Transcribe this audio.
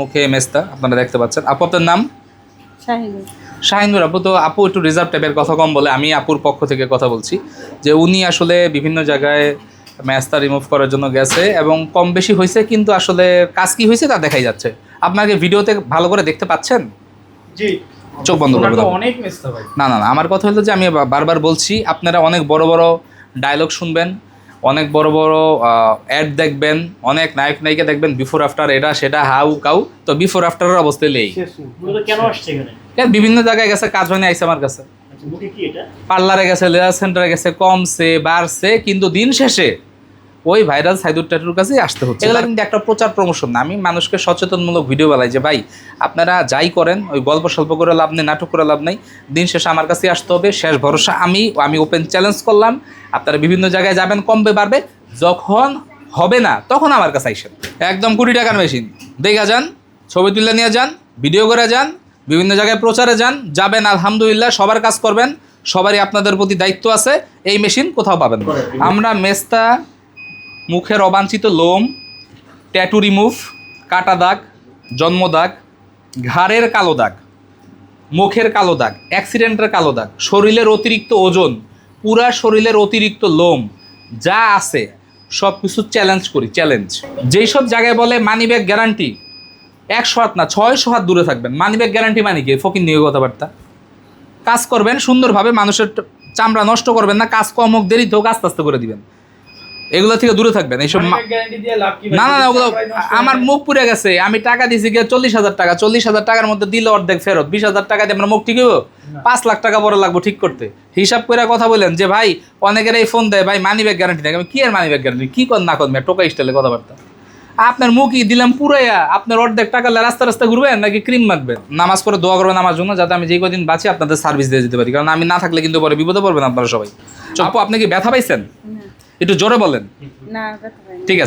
মুখে মেস্তা আপনারা দেখতে পাচ্ছেন। আপু আপনার নাম? শাহিনুর। আপু তো আপু একটু রিজার্ভ টাইপের কথা কম বলে আমি আপুর পক্ষ থেকে কথা বলছি যে উনি আসলে বিভিন্ন জায়গায় ম্যাচটা রিমুভ করার জন্য গেছে এবং কম বেশি হয়েছে কিন্তু আসলে কাজ কি হয়েছে তা দেখাই যাচ্ছে। আপনাকে ভিডিওতে ভালো করে দেখতে পাচ্ছেন? জি। চোখ বন্ধ করে অনেক না না না আমার কথা হলো যে আমি বারবার বলছি আপনারা অনেক বড় বড় ডায়লগ শুনবেন অনেক বড় বড় অ্যাড দেখবেন অনেক নায়ক নায়িকা দেখবেন বিফোর আফটার এটা সেটা হাউ কাউ তো বিফোর আফটারের অবস্থায় নেই। কেন আসছে এখানে? বিভিন্ন জায়গায় গেছে কাজ হয়নি আইসে আমার কাছে। আচ্ছা মুখে কি এটা? পার্লারে গেছে লেজার সেন্টারে গেছে কমছে বাড়ছে কিন্তু দিন শেষে ওই ভাইরাল সাইদুর ট্যাটুর কাছেই আসতে হচ্ছে। এগুলো কিন্তু একটা প্রচার প্রমোশন না। আমি মানুষকে সচেতনমূলক ভিডিও বেলাই যে ভাই আপনারা যাই করেন ওই গল্প স্বল্প করে লাভ নেই নাটক করে লাভ নেই দিন শেষে আমার কাছে আসতে হবে শেষ ভরসা আমি আমি ওপেন চ্যালেঞ্জ করলাম আপনারা বিভিন্ন জায়গায় যাবেন কমবে বাড়বে যখন হবে না তখন আমার কাছে আইসেন। একদম কুড়ি টাকার মেশিন দেখা যান ছবি তুলে নিয়ে যান ভিডিও করে যান বিভিন্ন জায়গায় প্রচারে যান যাবেন আলহামদুলিল্লাহ সবার কাজ করবেন সবারই আপনাদের প্রতি দায়িত্ব আছে এই মেশিন কোথাও পাবেন আমরা মেস্তা মুখের অবাঞ্ছিত লোম ট্যাটু রিমুভ কাটা দাগ, জন্ম দাগ, ঘাড়ের কালো দাগ, মুখের কালো দাগ অ্যাক্সিডেন্টের কালো দাগ, শরীরের অতিরিক্ত ওজন, পুরা শরীরের অতিরিক্ত লোম, যা আছে সব কিছু চ্যালেঞ্জ করি চ্যালেঞ্জ যেই সব জায়গায় বলে মানি ব্যাগ গ্যারান্টি একশো হাত না, ছয়শো হাত দূরে থাকবেন। মানি ব্যাগ গ্যারান্টি মানে কি? ফকির নিয়ে কথাবার্তা। কাজ করবেন, সুন্দরভাবে মানুষের চামড়া নষ্ট করবেন না, কাজ কম হোক, দেরিতে হোক, আস্তে আস্তে করে দিবেন। এগুলো থেকে দূরে থাকবেন এইসব না না না ওগুলো আমার মুখ পুড়ে গেছে আমি টাকা দিয়েছি গিয়ে চল্লিশ হাজার টাকা চল্লিশ হাজার টাকার মধ্যে দিলে অর্ধেক ফেরত বিশ হাজার টাকা দিয়ে আমার মুখ ঠিক পাঁচ লাখ টাকা পরে লাগবো ঠিক করতে। হিসাব করে কথা বলেন যে ভাই অনেকের এই ফোন দেয় ভাই মানি ব্যাগ গ্যারান্টি থাকে আমি কি আর মানি ব্যাগ গ্যারান্টি কি কর না কর টোকা স্টাইলে কথাবার্তা? আপনার মুখই দিলাম পুরাইয়া আপনার অর্ধেক টাকা রাস্তা রাস্তা ঘুরবেন নাকি ক্রিম মাখবেন? নামাজ পড়ে দোয়া করবেন আমার জন্য যাতে আমি যে কদিন বাঁচি আপনাদের সার্ভিস দিয়ে দিতে পারি। কারণ আমি না থাকলে কিন্তু পরে বিপদে পড়বেন আপনারা সবাই। আপু আপনি কি ব্যথা পাইছেন? একটু জোরে বলেন। ঠিক আছে